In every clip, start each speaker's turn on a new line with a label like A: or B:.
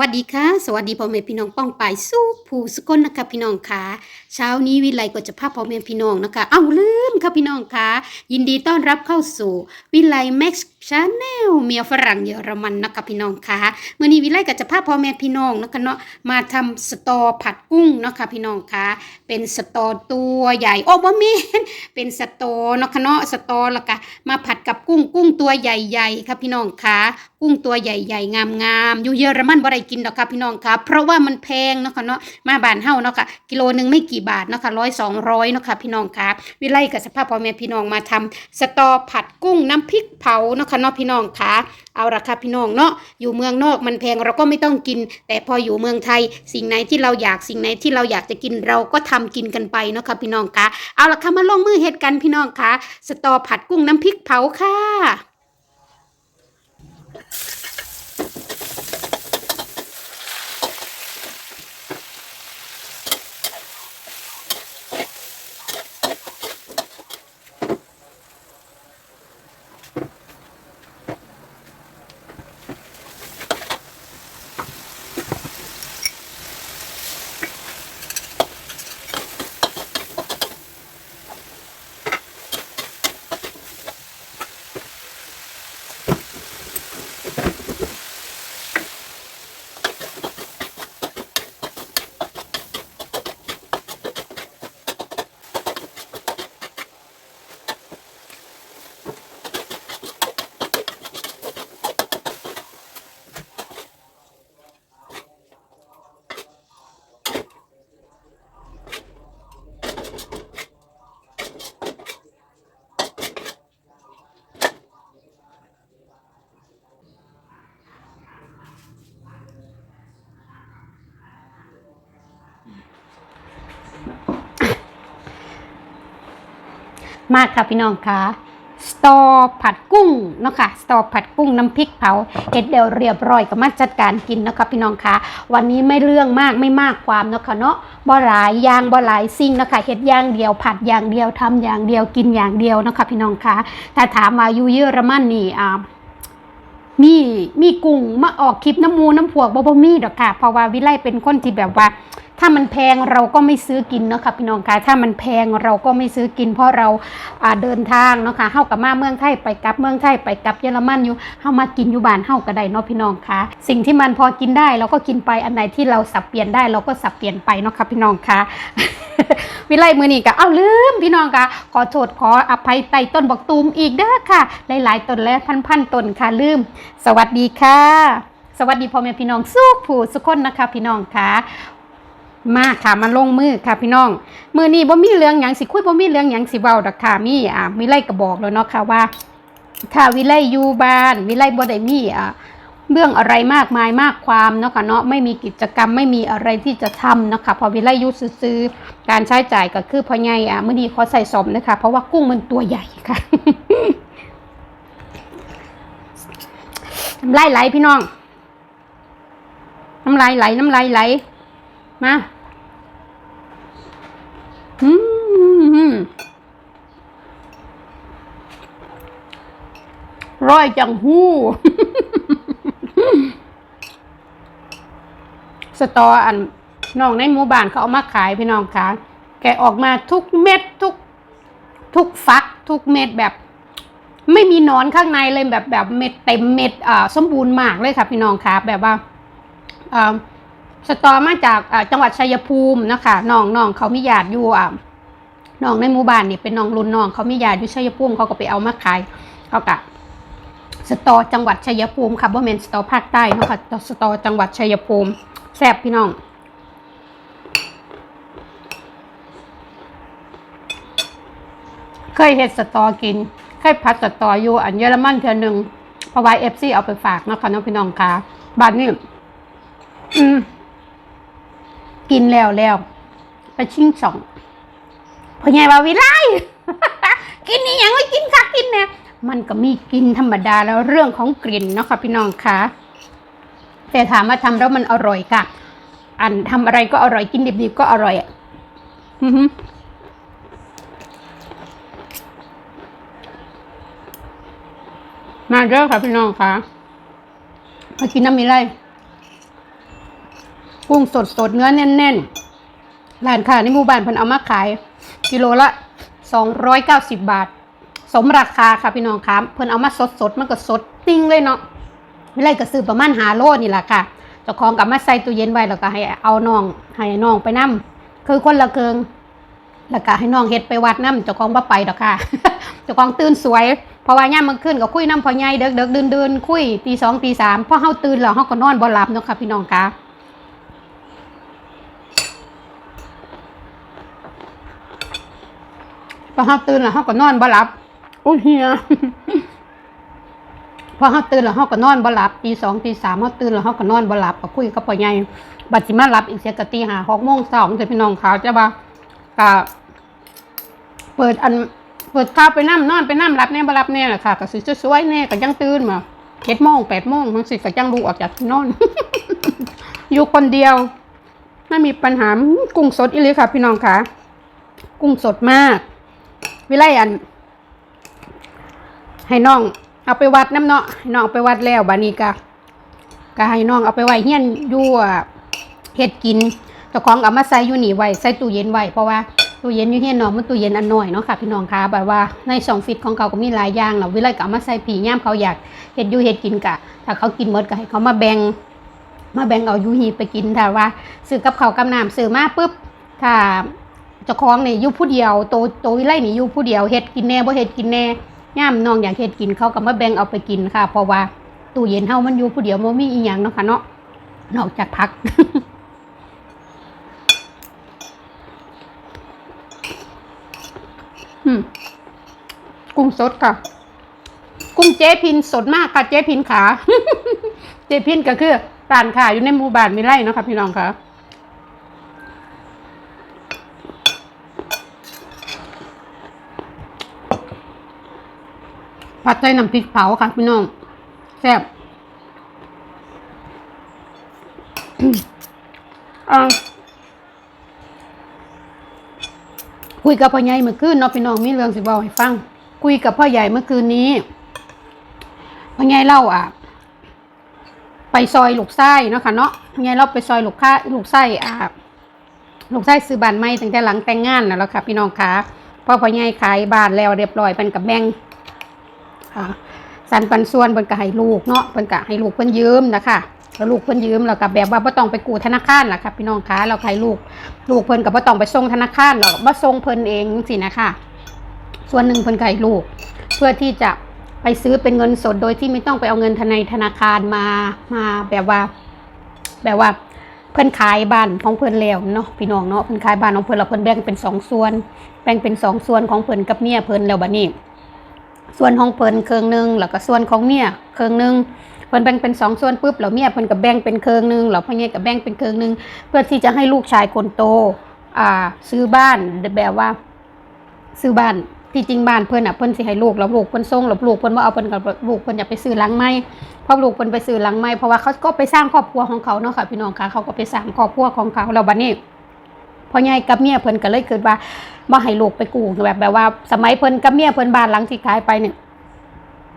A: วัสดีค่ะ สวัสดีพ่อแม่พี่น้องป้องปายสู้ผู้สกลนะคะพี่น้องค่ะเช้านี้วิไลก็จะพาพ่อแม่พี่น้องนะคะเอ้าลืมค่ะพี่น้องคะยินดีต้อนรับเข้าสู่วิไลแม็กซ์ชาแนลเมียฝรั่งเยอรมันนะคะพี่น้องคะเมื่อนี้วิไลก็จะพาพ่อแม่พี่น้องนะคะเนาะมาทำสตอผัดกุ้งนะคะพี่น้องคะเป็นสตอตัวใหญ่โอ้บ่แม่นเป็นสตอเนาะคะเนาะสตอล้วก็มาผัดกับกุ้งกุ้งตัวใหญ่ๆค่ะพี่น้องคะกุ้งตัวใหญ่ๆงามๆอยู่เยอรมันบ่ได้กินดอกค่ะพี่น้องคะเพราะว่ามันแพงเนาะคะเนาะมาบ้านเฮาเนาะค่ะกิโลนึงไม่กี่บาทนะคะร้อยสองร้อยนะคะพี่น้องคะวิไลกับสภาพพ่อแม่พี่น้องมาทำสตอผัดกุ้งน้ำพริกเผาเนาะค่ะเนาะพี่น้องคะเอาละค่ะพี่น้องเนาะอยู่เมืองนอกมันแพงเราก็ไม่ต้องกิน แต่พออยู่เมืองไทย สิ่งไหนที่เราอยากสิ่งไหนที่เราอยากจะกินเราก็ทำกินกันไปเนาะค่ะพี่น้องคะเอาละค่ะมาลงมือเฮ็ดกันพี่น้องคะสตอผัดกุ้งน้ำพริกเผาค่ะ มากค่ะพี่น้องค่ะสตอผัดกุ้งเนาะค่ะสตอผัดกุ้งน้ำพริกเผาเห็ดเดียวเรียบร้อยก็มาจัดการกินเนาะค่ะพี่น้องค่ะ วันนี้ไม่เรื่องมากไม่มากความเนาะค่ะเนาะบ่หลายอย่างบ่หลายสิ่งเนาะค่ะเห็ดอย่างเดียวผัดอย่างเดียวทำอย่างเดียวกินอย่างเดียวเนาะค่ะพี่น้องค่ะถ้าถามมาอยู่เยอรมันนี่อ่ามีมีกุ้งมาออกคลิปน้ำมูน้ำพวกบ่บ่มีดอกค่ะ เพราะว่าวิไลเป็นคนที่แบบว่า ถ้ามันแพงเราก็ไม่ซื้อกินเนาะค่ะพี่น้องค่ะถ้ามันแพงเราก็ไม่ซื้อกิน เพราะเราเดินทางเนาะค่ะเฮากับมาเมืองไทยไปกับเมืองไทยไปกับเยอรมันอยู่เฮามากินอยู่บ้านเฮาก็ได้เนาะพี่น้องค่ะ สิ่งที่มันพอกินได้เราก็กินไปอันไหนที่เราสับเปลี่ยนได้เราก็สับเปลี่ยนไปเนาะค่ะพี่น้องค่ะวิไลมือนี่ก็เอาลืมพี่น้องค่ะขอโทษขออภัยไต่ต้นบอกตูมอีกเด้อค่ะ หลายๆต้นและพันๆต้นค่ะลืม สวัสดีค่ะ สวัสดีพ่อแม่พี่น้องสู้ผู้สุกคนนะคะ พี่น้องค่ะ มาค่ะมาลงมือค่ะพี่น้องมือนี้บ่มีเรื่องหยังสิคุยบ่มีเรื่องหยังสิเว้าดอกค่ะมีอ่าวิไลก็บอกแล้วเนาะค่ะว่าถ้าวิไลอยู่บ้านวิไลบ่ได้มีอ่าเรื่องอะไรมากมายมากความเนาะค่ะเนาะไม่มีกิจกรรมไม่มีอะไรที่จะทำเนาะค่ะพอวิไลยูซื้อการใช้จ่ายก็คือพอใหญ่อะมื้อนี้ขอใส่สมนะคะเพราะว่ากุ้งมันตัวใหญ่ค่ะน้ำลายไหลพี่น้องน้ำลายไหลน้ำลายไหล มาอืมร้อยจังหู้ สตออันน้องในหมู่บ้านเขาเอามาขายพี่น้องค่ะแกออกมาทุกเม็ดทุก ทุกฟัก ทุกเม็ดแบบ ไม่มีนอนข้างในเลยแบบแบบเม็ดเต็มเม็ดอ่าสมบูรณ์มากเลยค่ะพี่น้องค่ะแบบว่าอ่า สตอมาจากจังหวัดชัยภูมินะคะน้องน้องเขามีญาติอยู่อ่าน้องในหมู่บ้านนี่เป็นน้องรุ่นน้องเขามีญาติอยู่ชัยภูมิเขาก็ไปเอามาขายเขากะสตอจังหวัดชัยภูมิค่ะบ่แมนสตอภาคใต้นะคะสตอจังหวัดชัยภูมิแซ่บพี่น้องเคยเฮ็ดสตอกิน เคยพัดสตออยู่อันเยอรมันเทื่อหนึงเพราะว่าเอฟซีเอาไปฝากนะคะน้องพี่น้องค่ะบ้านนี้อืม กินแล้วแล้วไปชิงสองพ่อใหญ่ว่าวิไลกินนี่ยังไม่กินคักกินเนี่ยมันก็มีกินธรรมดาแล้วเรื่องของกลิ่นเนาะค่ะพี่น้องคะแต่ถามว่าทำแล้วมันอร่อยค่ะ อันทำอะไรก็อร่อยกินดิบๆก็อร่อยอะมาเด้อค่ะพี่น้องค่ะมากินน้ำมีไร กุ้งสดสดๆเนื้อแน่นๆร้านค้าในหมู่บ้านเพิ่นเอามาขาย กิโลละ 290 บาท สมราคาค่ะพี่น้องคะเพิ่นเอามาสดสดๆมันก็สดติ้งเลยเนาะไม่ไรก็ซื้อประมาณหาโลนี่แหละค่ะเจ้าของกับมาใส่ตู้เย็นไว้แล้วก็ให้เอาน้องให้น้องไปนํคือคนละเกิงแล้วก็ให้น้องเฮ็ดไปวัดน้ำเจ้าของบ่ไปดอกค่ะ เจ้าของตื่นสวย เพราะว่าย่ามมื้อคืนก็คุยน้ำพอใหญ่เด็กๆเดินๆคุยตีสองตีสามพอเฮาตื่นแล้วเฮาก็นอนบ่หลับเนาะค่ะพี่น้องคะ อเฮาตื่นแล้วเฮาก็นอนบ่หลับอุ้ยเฮียพอเฮาตื่นแล้วเฮาก็นอนบ่หลับตีสองตีสามเฮาตื่นแล้วเฮาก็นอนบ่หลับก็คุยกับพ่อใหญ่บัดสิมาหลับอีกเสียก็ตีหาหกโมงเช้าจ้ะพี่น้องค่ะจ้ะว่าก็เปิดอันเปิดข้าวไปน้ำนอนไปน้ำรับแน่บ่รับแน่แหละค่ะก็สิสวยแน่ก็ยังตื่นมาเจ็ดโมงแปดโมงทั้งสิก็ยังลุกออกจากที่นอน อยู่คนเดียว ไม่มีปัญหากุ้งสดอีเลยค่ะ พี่น้องค่ะ กุ้งสดมาก วิไลอัน ให้น้องเอาไปวัดน้ำเนาะน้องเอาไปวัดแล้วบานี้ก็ก็ให้น้องเอาไปไว้เฮียนยู่เฮ็ดกินเจ้าของเอามาใส่อยู่นี่ไว้ใส่ตู้เย็นไว้เพราะว่าตู้เย็นอยู่เฮียนน้องมันตู้เย็นอันน้อยเนาะค่ะพี่น้องคะแบบว่าในสองฟิตของเขาก็มีหลายอย่างเนาวิไลก็เอามาใส่ผีย่ามเขาอยากเฮ็ดยู่เฮ็ดกินกะถ้าเขากินหมดก็ให้เขามาแบ่งมาแบ่งเอายู่หีบไปกินถ้าว่าซื้อกับเขากับน้ำซื้อมาปุ๊บถ้า เจ้าของนี่อยู่ผู้เดียวโตโตวิไลนี่อยู่ผู้เดียวเฮ็ดกินแน่บ่เฮ็ดกินแน่ย่ามน้องอยากเฮ็ดกินเขาก็มาแบ่งเอาไปกินค่ะ เพราะว่าตู้เย็นเฮามันอยู่ผู้เดียวบ่มีอีหยังเนาะค่ะเนาะนอกจากพักกุ้งสดค่ะ กุ้งเจ๊พินสดมากค่ะเจ๊พินขา เจ๊พินก็คือร้านค่ะอยู่ในหมู่บ้านมีไร่เนาะค่ะพี่น้องค่ะ ผัดไทยน้ำพริกเผาค่ะพี่น้องแซ่บอ่าคุยกับพ่อใหญ่เมื่อคืนเนาะพี่น้องมีเรื่องสิบอกให้ฟัง คุยกับพ่อใหญ่เมื่อคืนนี้พ่อใหญ่เล่าอะ ไปซอยลูกไส้เนาะค่ะเนาะพ่อใหญ่เล่าไปซอยลูกค้าลูกไส้อะลูกไส้ซื้อบ้านใหม่ตั้งแต่หลังแต่งงานแล้วค่ะ พี่น้องคะพอพ่อใหญ่ขายบ้านแล้วเรียบร้อยเป็นกับแบง สันปันส่วนเพิ่นก็ให้ลูกเนาะเพิ่นก็ให้ลูกเพิ่นยืมนะคะแล้วลูกเพิ่นยืมแล้วก็แบบว่าบ่ต้องไปกู้ธนาคารล่ะค่ะพี่น้องคะเราให้ลูกลูกเพิ่นก็บ่ต้องไปส่งธนาคารหรอกบ่ส่งเพิ่นเองสินะคะส่วนหนึ่งเพิ่นก็ให้ลูก เพื่อที่จะไปซื้อเป็นเงินสดโดยที่ไม่ต้องไปเอาเงินในธนาคารมามาแบบว่า แบบว่าเพิ่นขายบ้านของเพิ่นแล้วเนาะพี่น้องเนาะเพิ่นขายบ้านของเพิ่นแล้วเพิ่นแบ่งเป็นสองส่วน แบ่งเป็นสองส่วนของเพิ่นกับเมียเพิ่นแล้วบัดนี้ ส่วนของเพิ่นเครื่องหนึงแล้วก็ส่วนของเมียเครื่องหนึงเพิ่นแบ่งเป็นสองส่วนปุ๊บแล้วเมียเพิ่นก็แบ่งเป็นเครื่องหนึงแล้วพ่อใหญ่ก็แบ่งเป็นเครื่องหนึงเพื่อที่จะให้ลูกชายคนโตอ่าซื้อบ้านแบบว่า ซื้อบ้านที่จริงบ้านเพิ่นอะเพิ่นสิให้ลูกแล้วลูกเพิ่นส่งแล้วลูกเพิ่นบ่าเอาเพิ่นกับลูกเพิ่นอยากไปซื้อหลังใหม่เพราะลูกเพิ่นไปซื้อหลังใหม่เพราะว่าเขาก็ไปสร้างครอบครัวของเขาเนาะค่ะพี่น้องค่ะเขาก็ไปสร้างครอบครัวของเขาแล้วบัดนี้ พ่อใหญ่กับเมียเพิ่นก็เลยคิดว่าบ่ให้ลูกไปกู้แบบแบบว่า สมัยเพิ่นกับเมียเพิ่นบ้านหลังที่ขายไปเนี่ย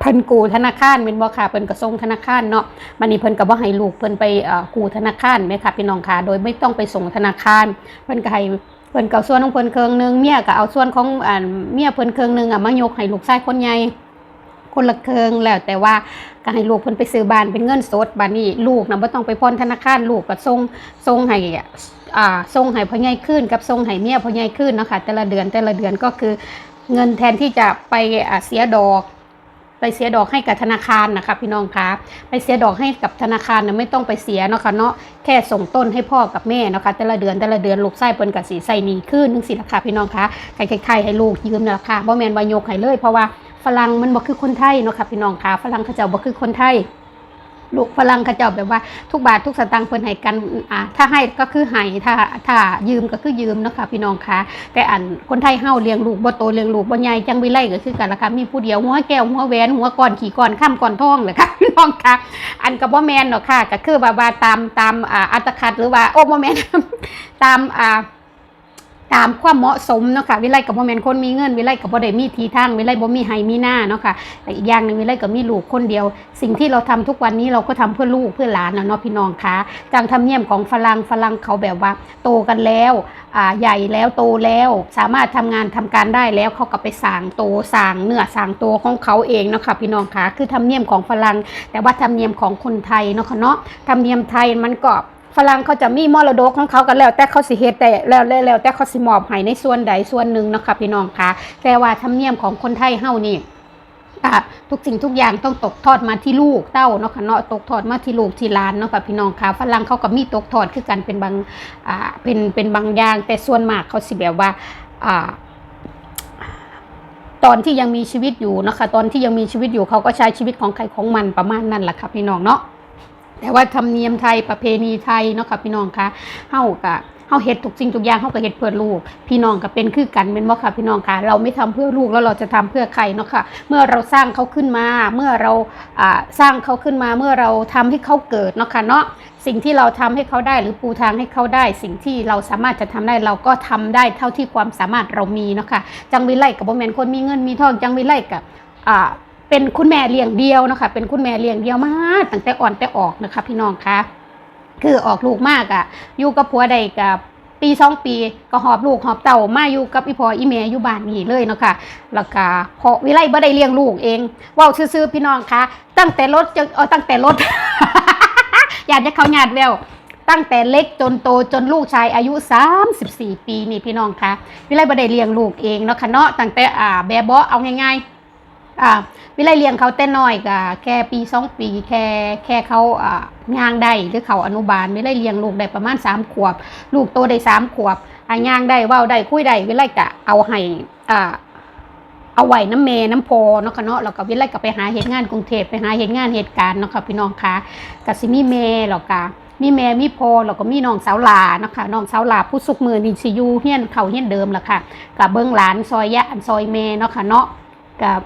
A: เพิ่นกู้ธนาคารแม่นบ่ค่ะเพิ่นก็ส่งธนาคารเนาะบัดนี้เพิ่นก็บ่ให้ลูกเพิ่นไปเอ่อกู้ธนาคารแม่ค่ะพี่น้องค่ะโดยไม่ต้องไปส่งธนาคาร เพิ่นก็ให้เพิ่นก็ส่วนของเพิ่นเครื่องหนึงเมียก็เอาส่วนของอ่าเมียเพิ่นเครื่องหนึงอะมายกให้ลูกชายคนใหญ่คนละเครื่องแล้วแต่ว่าก็ให้ลูกเพิ่นไปซื้อบ้านเป็นเงินสดบัดนี้ลูกน่ะบ่ต้องไปผ่นธนาคารลูกก็ส่งส่งให้ อ่าส่งให้พ่อใหญ่ขึ้น กับส่งให้เมียพ่อใหญ่ขึ้นเนาะคะแต่ละเดือนแต่ละเดือนก็คือเงินแทนที่จะไปอ่าเสียดอก ไปเสียดอกให้กับธนาคารนะคะพี่น้องคะไปเสียดอกให้กับธนาคารนะไม่ต้องไปเสียเนาะค่ะเนาะแค่ส่งต้นให้พ่อกับแม่เนาะคะแต่ละเดือนแต่ละเดือนลูกไส้เปิ้นกับสีใส่หนีขึ้นนึงสิราคาพี่น้องคะใครใครให้ลูกยืมราคาบ่แมนวายกให้เลย เพราะว่าฝรั่งมันบ่คือคนไทยเนาะค่ะพี่น้องคะฝรั่งเขาจ้าบ่คือคนไทย ลูกฝรั่งเขาเจ้าแบบว่าทุกบาททุกสตางค์เพิ่นให้กันอ่าถ้าให้ก็คือให้ถ้าถ้ายืมก็คือยืมเนาะค่ะพี่น้องคะแต่อันคนไทยเฮาเลี้ยงลูกบ่โตเลี้ยงลูกบ่ใหญ่จังวิไลก็คือกันละค่ะมีผู้เดียวหัวแก้วหัวแหวนหัวก้อนขี่ก้อนข้ามก้อนทองเลยค่ะพี่น้องคะอันก็บ่แม่นเนาะค่ะก็คือแบบว่าตามตามอ่าอัตคัดหรือว่าโอ้บ่แม่นตามอ่า ตามความเหมาะสมเนาะค่ะวิไลกับบ่แม่นคนมีเงิน วิไลกับบ่ได้มีทีทางวิไลบ่มีไห้มีหน้าเนาะค่ะแต่อีกอย่างหนึ่งวิไลก็มีลูกคนเดียว สิ่งที่เราทำทุกวันนี้เราก็ทำเพื่อลูกเพื่อหลานเนาะเนาะพี่น้องคะจังทำเนียมของฝรั่งฝรั่งเขาแบบว่า โตกันแล้วอ่าใหญ่แล้วโตแล้วสามารถทำงานทำการได้แล้วเขาก็ไปสางโตสางเนื้อสางตัวของเขาเองเนาะค่ะพี่น้องคะคือทำเนียมของฝรั่งแต่ว่าทำเนียมของคนไทยเนาะค่ะเนาะธรรมเนียมไทยมันก็ ฝรั่งเขาจะมีมรดกของเขากันแล้ว แต่เขาสิเฮ็ดแต่แล้วแล้วแล้วแต่เขาสิมอบให้ในส่วนใดส่วนหนึ่งนะคะพี่น้องคะแต่ว่าธรรมเนียมของคนไทยเฮานี่ทุกสิ่งทุกอย่างต้องตกทอดมาที่ลูกเต้าเนาะค่ะเนาะตกทอดมาที่ลูกที่หลานเนาะค่ะพี่น้องค่ะฝรั่งเขาก็มีตกทอดคือกันเป็นบางอ่าเป็นเป็นบางอย่าง แต่ส่วนมากเขาสิแบบว่าอ่าตอนที่ยังมีชีวิตอยู่เนาะคะตอนที่ยังมีชีวิตอยู่เขาก็ใช้ชีวิตของใครของมันประมาณนั้นแหละค่ะพี่น้องเนาะ แต่ว่าธรรมเนียมไทยประเพณีไทยเนาะค่ะพี่น้องคะเฮากะเฮาเฮ็ดทุกสิ่งทุกอย่างเฮาก็เฮ็ดเพื่อลูก พี่น้องก็เป็นคือกันเป็นบ่ค่ะพี่น้องคะเราไม่ทำเพื่อลูกแล้วเราจะทำเพื่อใครเนาะค่ะเมื่อเราสร้างเขาขึ้นมาเมื่อเราอ่าสร้างเขาขึ้นมาเมื่อเราทำให้เขาเกิดเนาะค่ะเนาะสิ่งที่เราทำให้เขาได้หรือปูทางให้เขาได้ สิ่งที่เราสามารถจะทำได้เราก็ทำได้เท่าที่ความสามารถเรามีเนาะค่ะจังวิไลกับบ่แมนคนมีเงินมีทองจังวิไลกับอ่า เป็นคุณแม่เลี้ยงเดียวนะคะเป็นคุณแม่เลี้ยงเดียวมาตั้งแต่อ่อนแต่ออกนะคะพี่น้องคะคือออกลูกมากอะ่ะอยู่กับผัวใดกับปีสองปีก็หอบลูกหอบเต่ามาอยู่กับอีพออีเมอยู่บ้านนี่เลยเนาะค่ะแล้วก็พอวิไลบ่ได้เลี้ยงลูกเองว้าซื่อๆพี่น้องคะตั้งแต่รถจนเออตั้งแต่รถอยากจะเขาหยาดแววตั้งแต่เล็กจนโตจนลูกชายอายุ 34 ปีนี่พี่น้องคะวิไลบ่ได้เลี้ยงลูกเองเนาะค่ะเนาะตั้งแต่อ่าแบบเบาเอาง่ายๆ อ่าวิไลเลี้ยงเขาแต่น้อยก็แค่ปีสองปีแค่แค่เขาอ่าย่างได้หรือเขาอนุบาลวิไลเลี้ยงลูกได้ประมาณ3ขวบ ลูกโตได้3ขวบอ่าย่างได้เว้าได้คุยได้วิไลก็เอาให้อ่าเอาไว้น้ำเมน้ำโพเนาะค่ะเนาะแล้วก็วิไลก็ไปหาเหตุงานกรุงเทพไปหาเหตุงานเหตุการณ์เนาะค่ะพี่น้องคะก็สิมีเมแล้วก็มีแม่มีพ่อแล้วก็มีน้องสาวลาเนาะคะน้องสาวลาผู้สุกมือนี่สิยูเฮียนเขาเฮียนเดิมล่ะค่ะกับเบิ้งหลานซอยยะอันซอยเมเนาะค่ะเนาะกับ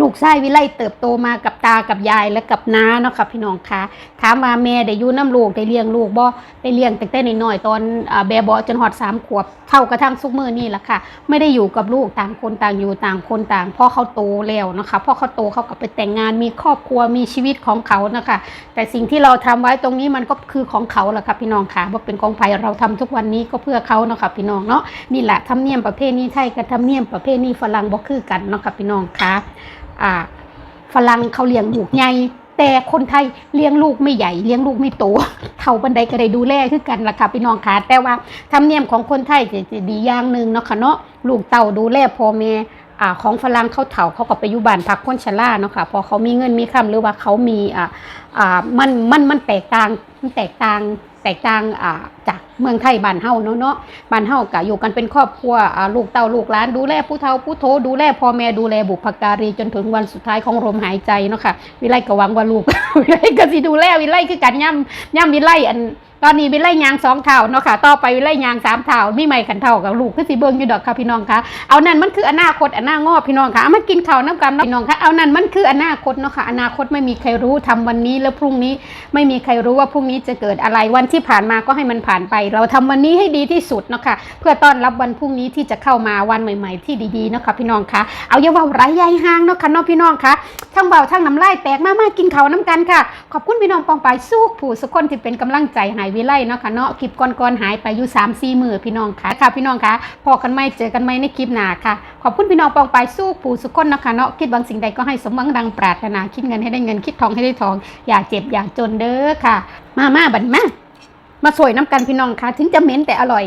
A: ลูกชายวิไลเติบโตมากับตากับยายและกับน้าเนาะค่ะพี่น้องคะถามว่าแม่ได้อยู่น้ำลูกได้เลี้ยงลูกบ่ได้เลี้ยงตั้งแต่น้อยๆตอนแบบเบจนหอดสามขวบเท่ากระทั่งสุกมือนี่แหละค่ะ ไม่ได้อยู่กับลูกต่างคนต่างอยู่ต่างคนต่างพ่อเขาโตแล้วนะคะพ่อเขาโตเขาก็ไปแต่งงานมีครอบครัวมีชีวิตของเขานะคะ แต่สิ่งที่เราทำไว้ตรงนี้มันก็คือของเขาแหละค่ะพี่น้องค่ะว่าเป็นของไผ่เราทำทุกวันนี้ก็เพื่อเขาเนาะค่ะพี่น้องเนาะนี่แหละธรรมเนียมประเพณีไทยกับธรรมเนียมประเพณีฝรั่งบ่คือกันเนาะค่ะพี่น้องค่ะ อ่าฝรั่งเขาเลี้ยงลูกใหญ่แต่คนไทยเลี้ยงลูกไม่ใหญ่เลี้ยงลูกไม่โตเท่าบันไดก็ได้ดูแลคือกันล่ะค่ะพี่น้องค่ะแต่ว่าธรรมเนียมของคนไทยจะดีอย่างหนึ่งเนาะค่ะเนาะลูกเต่าดูแลพ่อแม่อ่าของฝรั่งเขาเฒ่าเขาก็ไปอยู่บ้านพักคนชราเนาะค่ะพอเขามีเงินมีคำหรือว่าเขามีอ่าอ่ามันมันมันแตกต่างมันแตกต่างแตกต่างอ่าจาก เมืองไทยบ้านเฮาเนาะเนาะบ้านเฮาก็อยู่กันเป็นครอบครัวลูกเต่าลูกหลานดูแลผู้เฒ่าผู้โทดูแลพ่อแม่ดูแลบุพการีจนถึงวันสุดท้ายของลมหายใจเนาะค่ะวิไลก็หวังว่าลูกวิไลก็สิดูแลวิไลคือกันย่ำย่ำวิไลอัน ตอนนี้วิไลยางสองเท่าเนาะค่ะ ต่อไปวิไลยางสามเท่ามีไม่ขันเท่ากับลูกคือสิเบิ่งอยู่ดอกค่ะพี่น้องคะเอานั่นมันคืออนาคตอนาคตพี่น้องคะเอามากินข้าวน้ำกันพี่น้องคะเอานั่นมันคืออนาคตเนาะค่ะอนาคตไม่มีใครรู้ทำวันนี้แล้วพรุ่งนี้ไม่มีใครรู้ว่าพรุ่งนี้จะเกิดอะไรวันที่ผ่านมาก็ให้มันผ่านไป เราทำวันนี้ให้ดีที่สุดเนาะค่ะเพื่อต้อนรับวันพรุ่งนี้ที่จะเข้ามาวันใหม่ ๆ ที่ดีๆเนาะค่ะพี่น้องคะเอาอย่าว่าไรใหญ่ห่างเนาะค่ะเนาะพี่น้องคะทั้งเบาทั้งน้ำลายแตกมามากินข้าวน้ำกันค่ะ ขอบคุณพี่น้องปองไปสู้ผู้สุคนที่เป็นกำลังใจใหายวิไลเนาะค่ะเนาะคลิปก่อนๆหายไปอยู่3ามสี่มือพี่น้องค่ะค่ะพี่น้องค่ะพอกันไม่เจอกันไม่ในคลิปหน้าค่ะ ขอบคุณพี่น้องปองไปสู้ผู้สุก้นเนาะค่ะเนาะคิดบางสิ่งใดก็ให้สมหวังดังปรารถนาคิดเงินให้ได้เงินคิดทองให้ได้ทอง อย่าเจ็บอย่าจนเด้อค่ะ มามาบันมามาสวยน้ำกันพี่น้องค่ะ ถึงจะเหม็นแต่อร่อย